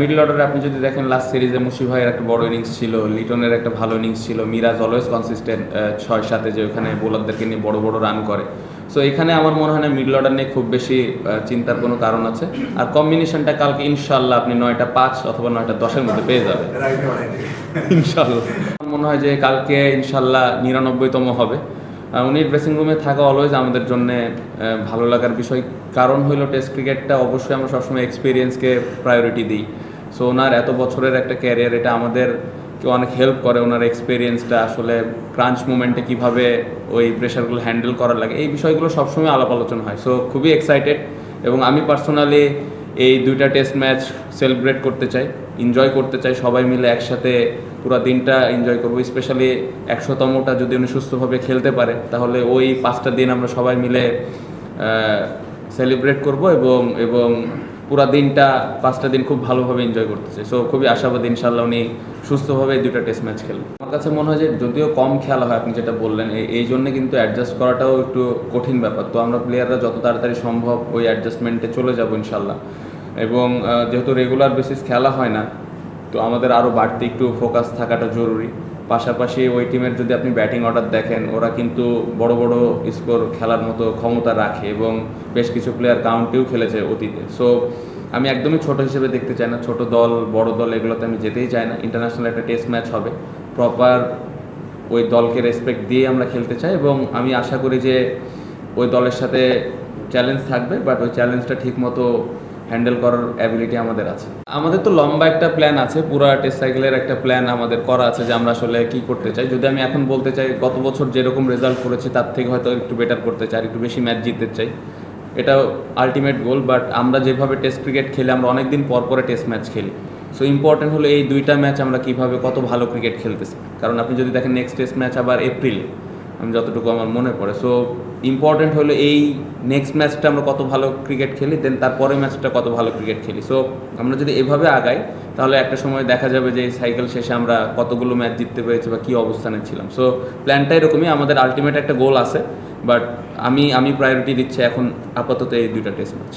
Middle অর্ডারে আপনি যদি দেখেন লাস্ট সিরিজে মুশি ভাইয়ের একটা বড় ইনিংস ছিল লিটনের একটা ভালো ইনিংস ছিল মিরাজ অলওয়েজ কনসিস্টেন্ট ছয় সাথে যে ওখানে বোলারদেরকে নিয়ে বড় বড় রান করে। সো এখানে আমার মনে হয় না মিডল অর্ডার নিয়ে খুব বেশি চিন্তার কোনো কারণ আছে। আর কম্বিনেশনটা কালকে ইনশাল্লাহ আপনি নয়টা পাঁচ অথবা নয়টা দশের মধ্যে পেয়ে যাবেন। ইনশাল্লাহ আমার মনে হয় যে কালকে ইনশাল্লাহ নিরানব্বইতম হবে। উনি ড্রেসিং রুমে থাকা অলওয়েজ আমাদের জন্য ভালো লাগার বিষয়। কারণ হইল টেস্ট ক্রিকেটটা অবশ্যই আমরা সবসময় এক্সপিরিয়েন্সকে প্রায়োরিটি দিই। সো ওনার এত বছরের একটা ক্যারিয়ার এটা আমাদের অনেক হেল্প করে ওনার এক্সপিরিয়েন্সটা আসলে ক্রাঞ্চ মুমেন্টে কীভাবে ওই প্রেশারগুলো হ্যান্ডেল করার লাগে, এই বিষয়গুলো সবসময় আলাপ আলোচনা হয়। সো খুবই এক্সাইটেড এবং আমি পার্সোনালি এই দুইটা টেস্ট ম্যাচ সেলিব্রেট করতে চাই এনজয় করতে চাই, সবাই মিলে একসাথে পুরো দিনটা এনজয় করব। স্পেশালি একশোতমটা যদি উনি সুস্থভাবে খেলতে পারে, তাহলে ওই পাঁচটা দিন আমরা সবাই মিলে সেলিব্রেট করব এবং এবং পুরো দিনটা, পাঁচটা দিন খুব ভালোভাবে এনজয় করতে চাই। সো খুবই আশাবাদী ইনশাল্লাহ উনি সুস্থভাবে দুইটা টেস্ট ম্যাচ খেলবেন আমার কাছে মনে হয় যে যদিও কম খেলা হয়, আপনি যেটা বললেন, এই জন্য কিন্তু অ্যাডজাস্ট করাটাও একটু কঠিন ব্যাপার। তো আমরা প্লেয়াররা যত তাড়াতাড়ি সম্ভব ওই অ্যাডজাস্টমেন্টে চলে যাব ইনশাল্লাহ এবং যেহেতু রেগুলার বেসিস খেলা হয় না, তো আমাদের আরও বাড়তি একটু ফোকাস থাকাটা জরুরি। পাশাপাশি ওই টিমের যদি আপনি ব্যাটিং অর্ডার দেখেন, ওরা কিন্তু বড় বড় স্কোর খেলার মতো ক্ষমতা রাখে এবং বেশ কিছু প্লেয়ার কাউন্টিও খেলেছে অতীতে। সো আমি একদমই ছোট হিসেবে দেখতে চাই না। ছোট দল, বড় দল এগুলোতে আমি যেতেই চাই না। ইন্টারন্যাশনাল একটা টেস্ট ম্যাচ হবে। প্রপার ওই দলকে রেসপেক্ট দিয়ে আমরা খেলতে চাই এবং আমি আশা করি যে ওই দলের সাথে চ্যালেঞ্জ থাকবে বাট ওই চ্যালেঞ্জটা ঠিক মতো হ্যান্ডেল করার অ্যাবিলিটি আমাদের আছে। আমাদের তো লম্বা একটা প্ল্যান আছে, পুরা টেস্ট সাইকেলের একটা প্ল্যান আমাদের করা আছে যে আমরা আসলে কি করতে চাই। যদি আমি এখন বলতে চাই, গত বছর যেরকম রেজাল্ট করেছি, তার থেকে হয়তো একটু বেটার করতে চাই একটু বেশি ম্যাচ জিততে চাই। এটা আলটিমেট গোল বাট আমরা যেভাবে টেস্ট ক্রিকেট খেলে, আমরা অনেকদিন পর পরে টেস্ট ম্যাচ খেলি। সো ইম্পর্টেন্ট হলো এই দুইটা ম্যাচ আমরা কীভাবে কত ভালো ক্রিকেট খেলতেছি। কারণ আপনি যদি দেখেন নেক্সট টেস্ট ম্যাচ আবার এপ্রিলে আমি যতটুকু আমার মনে পড়ে। সো ইম্পর্টেন্ট হলো এই নেক্সট ম্যাচটা আমরা কত ভালো ক্রিকেট খেলি দেন তারপরে ম্যাচটা কত ভালো ক্রিকেট খেলি। সো আমরা যদি এভাবে আগাই, তাহলে একটা সময় দেখা যাবে যে সাইকেল শেষে আমরা কতগুলো ম্যাচ জিততে পেরেছি বা কী অবস্থানে ছিলাম। সো প্ল্যানটা এরকমই, আমাদের আলটিমেট একটা গোল আছে বাট আমি আমি প্রায়োরিটি দিচ্ছি এখন আপাতত এই দুইটা টেস্ট ম্যাচ